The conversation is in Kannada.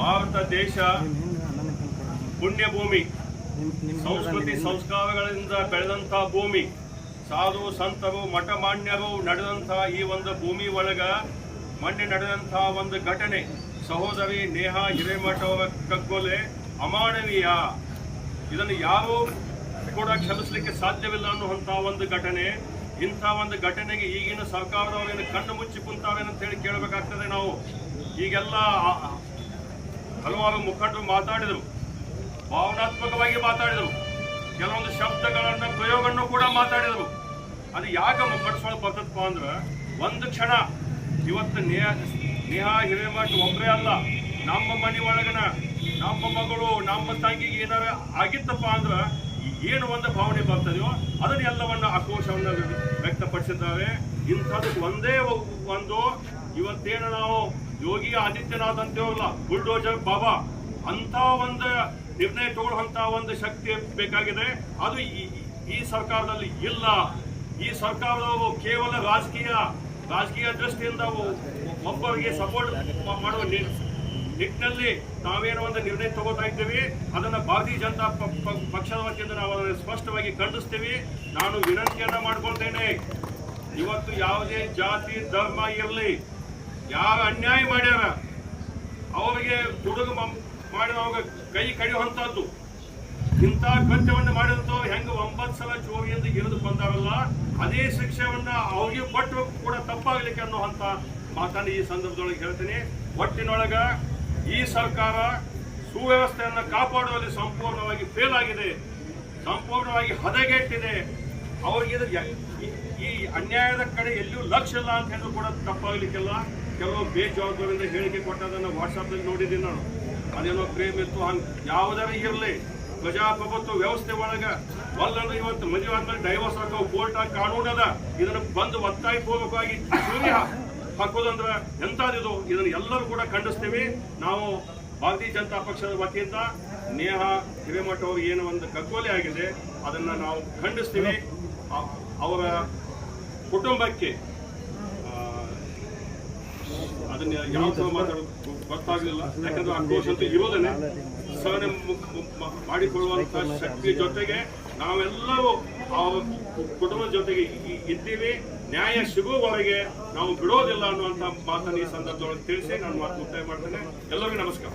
ಭಾರತ ದೇಶ ಪುಣ್ಯ ಭೂಮಿ ಸಂಸ್ಕೃತಿ ಸಂಸ್ಕಾರಗಳಿಂದ ಬೆಳೆದಂತ ಭೂಮಿ. ಸಾಧು ಸಂತರು, ಮಠ ಮಾನ್ಯರು ನಡೆದಂತ ಈ ಒಂದು ಭೂಮಿ ಒಳಗ ಮೊನ್ನೆ ನಡೆದಂತ ಒಂದು ಘಟನೆ. ಸಹೋದರಿ ನೇಹಾ ಹಿರೇಮಠ ಅವರ ಕಗ್ಗೊಲೆ ಅಮಾನವೀಯ. ಇದನ್ನು ಯಾರು ಕೂಡ ಕ್ಷಮಿಸಲಿಕ್ಕೆ ಸಾಧ್ಯವಿಲ್ಲ ಅನ್ನುವಂತ ಒಂದು ಘಟನೆ. ಇಂಥ ಒಂದು ಘಟನೆಗೆ ಈಗಿನ ಸರ್ಕಾರದವರೇನು ಕಣ್ಣು ಮುಚ್ಚಿ ಕುಂತಾವೇನಂತ ಹೇಳಿ ಕೇಳಬೇಕಾಗ್ತದೆ ನಾವು. ಈಗೆಲ್ಲ ಹಲವಾರು ಮುಖಂಡರು ಮಾತಾಡಿದರು. ಭಾವನಾತ್ಮಕವಾಗಿ ಮಾತಾಡಿದರು. ಕೆಲವೊಂದು ಶಬ್ದಗಳನ್ನ ಪ್ರಯೋಗವನ್ನು ಕೂಡ ಮಾತಾಡಿದರು. ಅದು ಯಾಕೆ ಮಕ್ಕಳಿಸ್ಕೊಳ್ಳೋ ಬರ್ತದಪ್ಪ ಅಂದ್ರೆ ಒಂದು ಕ್ಷಣ. ಇವತ್ತು ನೇಹ, ನೇಹಾ ಹಿರೇಮಠ ಒಬ್ಬರೇ ಅಲ್ಲ. ನಮ್ಮ ಮನೆ ಒಳಗನ, ನಮ್ಮ ಮಗಳು, ನಮ್ಮ ತಂಗಿಗೆ ಏನಾರ ಆಗಿತ್ತಪ್ಪ ಅಂದ್ರೆ ಏನು ಒಂದು ಭಾವನೆ ಬರ್ತದೆಯೋ ಅದನ್ನ ಎಲ್ಲವನ್ನ ಆಕ್ರೋಶವನ್ನ ವ್ಯಕ್ತಪಡಿಸಿದ್ದಾರೆ. ಇಂಥದ್ದು ಒಂದೇ ಒಂದು. ಇವತ್ತೇನು ನಾವು ಯೋಗಿ ಆದಿತ್ಯನಾಥ್ ಅಂತೇವಲ್ಲ ಬುಲ್ಡೋಜರ್ ಬಾಬಾ ಅಂತ ಒಂದು ನಿರ್ಣಯ ತಗೊಳ್ಳುವಂತ ಒಂದು ಶಕ್ತಿ ಬೇಕಾಗಿದೆ. ಅದು ಈ- ಸರ್ಕಾರದಲ್ಲಿ ಇಲ್ಲ. ಈ ಸರ್ಕಾರದವರು ಕೇವಲ ರಾಜಕೀಯ ರಾಜಕೀಯ ದೃಷ್ಟಿಯಿಂದ ಒಬ್ಬರಿಗೆ ಸಪೋರ್ಟ್ ಮಾಡುವ ನಿಟ್ಟಿನಲ್ಲಿ ನಾವೇನೋ ಒಂದು ನಿರ್ಣಯ ತಗೋತಾ ಇದ್ದೀವಿ. ಅದನ್ನ ಭಾರತೀಯ ಜನತಾ ಪಕ್ಷದ ವತಿಯಿಂದ ನಾವು ಅದನ್ನು ಸ್ಪಷ್ಟವಾಗಿ ಖಂಡಿಸ್ತೀವಿ. ನಾನು ವಿನಂತಿಯನ್ನ ಮಾಡ್ಕೊಳ್ತೇನೆ. ಇವತ್ತು ಯಾವುದೇ ಜಾತಿ, ಧರ್ಮ ಇರಲಿ ಯಾರು ಅನ್ಯಾಯ ಮಾಡ್ಯಾರ, ಅವರಿಗೆ ದುಡುಗು ಮಾಡಿದವಾಗ ಕೈ ಕಡಿಯುವಂತದ್ದು. ಇಂಥ ಕೃತ್ಯವನ್ನು ಮಾಡಿದಂಥವ್ರು ಹೆಂಗ ಒಂಬತ್ತು ಸಲ ಚೋರಿಯಿಂದ ಇರಿದು ಬಂದಾರಲ್ಲ, ಅದೇ ಶಿಕ್ಷೆಯನ್ನ ಅವ್ರಿಗೆ ಕೊಟ್ಟು ಕೂಡ ತಪ್ಪಾಗಲಿಕ್ಕೆ ಅನ್ನುವಂಥ ಮಾತನ್ನು ಈ ಸಂದರ್ಭದೊಳಗೆ ಹೇಳ್ತೀನಿ. ಒಟ್ಟಿನೊಳಗ ಈ ಸರ್ಕಾರ ಸುವ್ಯವಸ್ಥೆಯನ್ನ ಕಾಪಾಡುವಲ್ಲಿ ಸಂಪೂರ್ಣವಾಗಿ ಫೇಲ್ ಆಗಿದೆ, ಸಂಪೂರ್ಣವಾಗಿ ಹದಗೆಟ್ಟಿದೆ. ಅವ್ರಿಗೆ ಈ- ಅನ್ಯಾಯದ ಕಡೆ ಎಲ್ಲೂ ಲಕ್ಷ್ಯ ಇಲ್ಲ ಅಂತ ಹೇಳಿದ್ರು ಕೂಡ ತಪ್ಪಾಗ್ಲಿಕ್ಕಿಲ್ಲ. ಕೆಲವು ಬೇಜವಾಬ್ದಾರಿಯಿಂದ ಹೇಳಿಕೆ ಕೊಟ್ಟದನ್ನು ವಾಟ್ಸಪ್ನಲ್ಲಿ ನೋಡಿದ್ದೀನಿ ನಾನು. ಅದೇನೋ ಪ್ರೇಮ್ ಇತ್ತು, ಹಂಗೆ ಯಾವ್ದಾರ ಇರಲಿ. ಪ್ರಜಾಪ್ರಭುತ್ವ ವ್ಯವಸ್ಥೆ ಒಳಗೆ ಒಲ್ಲಂದ್ರೆ ಇವತ್ತು ಮದುವೆ ಆದ್ಮೇಲೆ ಡೈವರ್ಸ್ ಹಾಕೋ ಕೋರ್ಟ್ ಕಾನೂನು ಅದ. ಇದನ್ನು ಬಂದು ಒತ್ತಾಯ ಪೂರ್ವಕವಾಗಿ ಸೂರ್ಯ ಹಾಕೋದಂದ್ರೆ ಎಂತಾದಿದು? ಇದನ್ನ ಎಲ್ಲರೂ ಕೂಡ ಖಂಡಿಸ್ತೀವಿ. ನಾವು ಭಾರತೀಯ ಜನತಾ ಪಕ್ಷದ ವತಿಯಿಂದ ನೇಹ ಹಿರೇಮಠ ಅವ್ರಿಗೆ ಏನು ಒಂದು ಕಗ್ಗೊಲೆ ಆಗಿದೆ, ಅದನ್ನ ನಾವು ಖಂಡಿಸ್ತೀವಿ. ಅವರ ಕುಟುಂಬಕ್ಕೆ ಅದನ್ನ ಯಾವ ತರ ಮಾತಾಡೋದು ಗೊತ್ತಾಗ್ಲಿಲ್ಲ. ಯಾಕಂದ್ರೆ ಆಕ್ರೋಶ ಅಂತ ಇರೋದನ್ನೇ ಸಹನೆ ಮಾಡಿಕೊಳ್ಳುವಂತ ಶಕ್ತಿ ಜೊತೆಗೆ ನಾವೆಲ್ಲರೂ ಆ ಕುಟುಂಬದ ಜೊತೆಗೆ ಇದ್ದೀವಿ. ನ್ಯಾಯ ಸಿಗುವವರೆಗೆ ನಾವು ಬಿಡೋದಿಲ್ಲ ಅನ್ನುವಂತ ಮಾತನ್ನು ಈ ಸಂದರ್ಭದೊಳಗೆ ತಿಳಿಸಿ ನಾನು ಮಾತು ಮುಕ್ತಾಯ ಮಾಡ್ತೇನೆ. ಎಲ್ಲರಿಗೂ ನಮಸ್ಕಾರ.